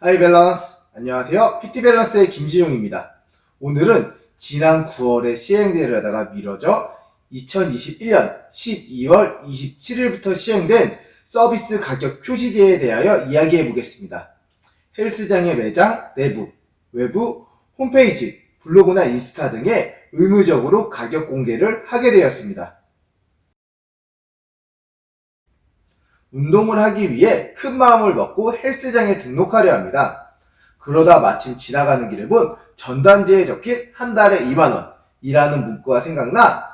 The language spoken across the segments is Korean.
하이 밸런스 안녕하세요. PT 밸런스의 김지용입니다. 오늘은 지난 9월에 시행되려다가 미뤄져 2021년 12월 27일부터 시행된 서비스 가격 표시제에 대하여 이야기해 보겠습니다. 헬스장의 매장 내부, 외부, 홈페이지, 블로그나 인스타 등에 의무적으로 가격 공개를 하게 되었습니다 운동을 하기 위해 큰 마음을 먹고 헬스장에 등록하려 합니다. 그러다 마침 지나가는 길에 본 전단지에 적힌 한 달에 2만원 이라는 문구가 생각나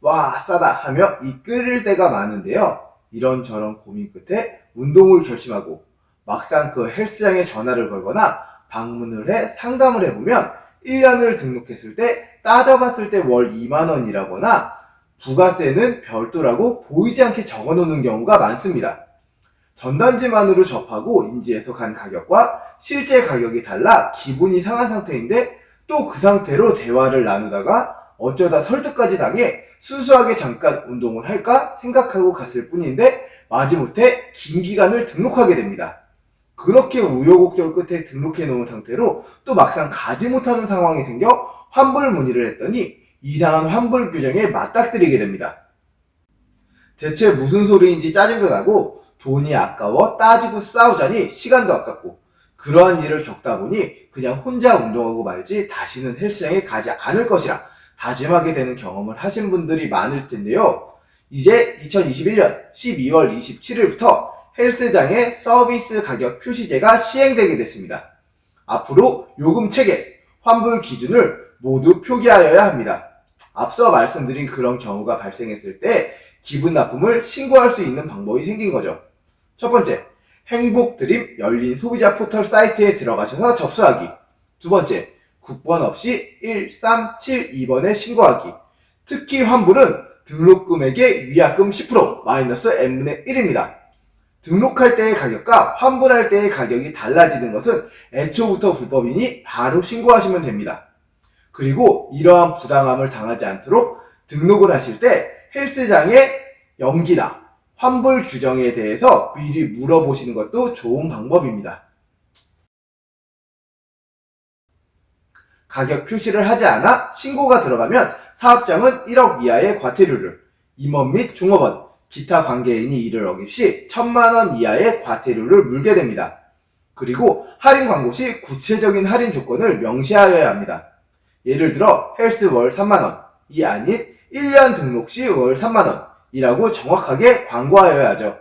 와 싸다 하며 이 끌릴 때가 많은데요. 이런저런 고민 끝에 운동을 결심하고 막상 그 헬스장에 전화를 걸거나 방문을 해 상담을 해보면 1년을 등록했을 때 따져봤을 때 월 2만원이라거나 부가세는 별도라고 보이지 않게 적어놓는 경우가 많습니다. 전단지만으로 접하고 인지해서 간 가격과 실제 가격이 달라 기분이 상한 상태인데 또 그 상태로 대화를 나누다가 어쩌다 설득까지 당해 순수하게 잠깐 운동을 할까 생각하고 갔을 뿐인데 마지못해 긴 기간을 등록하게 됩니다. 그렇게 우여곡절 끝에 등록해 놓은 상태로 또 막상 가지 못하는 상황이 생겨 환불 문의를 했더니 이상한 환불 규정에 맞닥뜨리게 됩니다. 대체 무슨 소리인지 짜증도 나고 돈이 아까워 따지고 싸우자니 시간도 아깝고 그러한 일을 겪다 보니 그냥 혼자 운동하고 말지 다시는 헬스장에 가지 않을 것이라 다짐하게 되는 경험을 하신 분들이 많을 텐데요. 이제 2021년 12월 27일부터 헬스장의 서비스 가격 표시제가 시행되게 됐습니다. 앞으로 요금 체계, 환불 기준을 모두 표기하여야 합니다. 앞서 말씀드린 그런 경우가 발생했을 때 기분 나쁨을 신고할 수 있는 방법이 생긴 거죠. 첫 번째, 행복 드림 열린 소비자 포털 사이트에 들어가셔서 접수하기. 두 번째, 국번 없이 1372번에 신고하기. 특히 환불은 등록 금액의 위약금 10% 마이너스 n분의 1입니다. 등록할 때의 가격과 환불할 때의 가격이 달라지는 것은 애초부터 불법이니 바로 신고하시면 됩니다. 그리고 이러한 부당함을 당하지 않도록 등록을 하실 때 헬스장의 연기나 환불 규정에 대해서 미리 물어보시는 것도 좋은 방법입니다. 가격 표시를 하지 않아 신고가 들어가면 사업장은 1억 이하의 과태료를, 임원 및 종업원, 기타 관계인이 이를 어길 시 1000만원 이하의 과태료를 물게 됩니다. 그리고 할인 광고 시 구체적인 할인 조건을 명시하여야 합니다. 예를 들어 헬스 월 3만원 이 아닌 1년 등록 시 월 3만원 이라고 정확하게 광고하여야 하죠.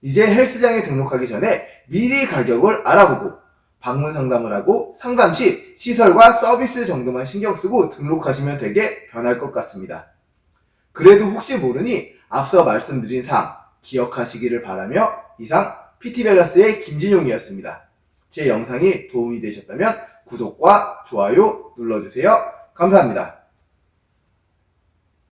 이제 헬스장에 등록하기 전에 미리 가격을 알아보고 방문 상담을 하고 상담 시 시설과 서비스 정도만 신경 쓰고 등록하시면 되게 변할 것 같습니다. 그래도 혹시 모르니 앞서 말씀드린 사항 기억하시기를 바라며 이상 PT밸런스의 김진용이었습니다. 제 영상이 도움이 되셨다면 구독과 좋아요 눌러주세요. 감사합니다.